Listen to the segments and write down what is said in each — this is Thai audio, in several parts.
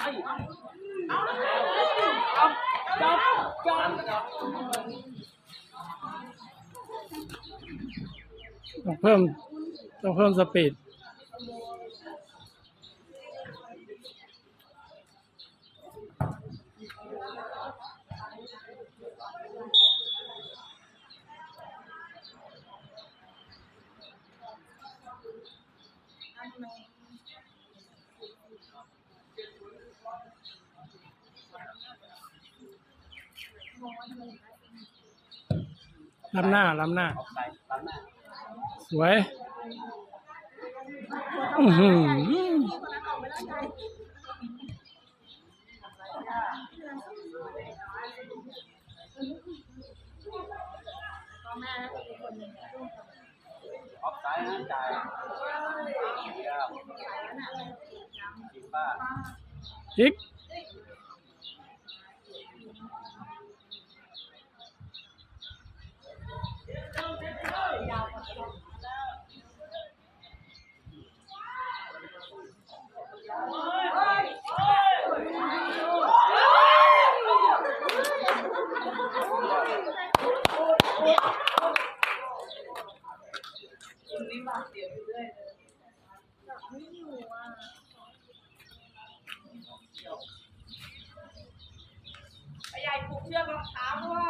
ต้องเพิ่มต้องเพิ่มสปีด ล้ำหน้าล้ำหน้า สวยอือหืออีก ใหญ่ผูกเชือกรองเท้าด้วย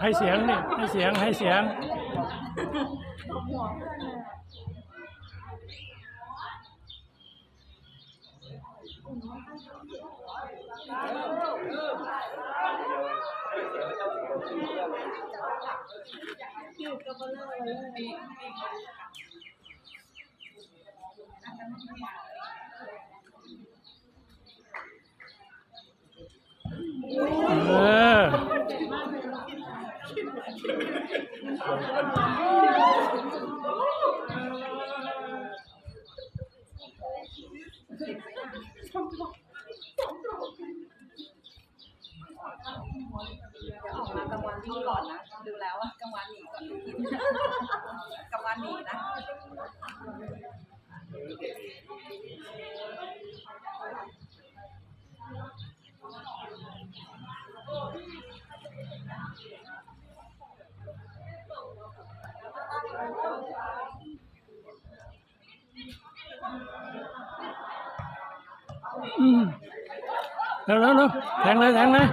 ให้เสียงนี่ให้เสียงให้เสียง เออ ออกมากลางวันวิ่งก่อนนะ ดูแล้วอะกลางวันหนีก่อนกินกลางวันหนีนะ เร็วเร็วเร็วแทงเลยแทงเลย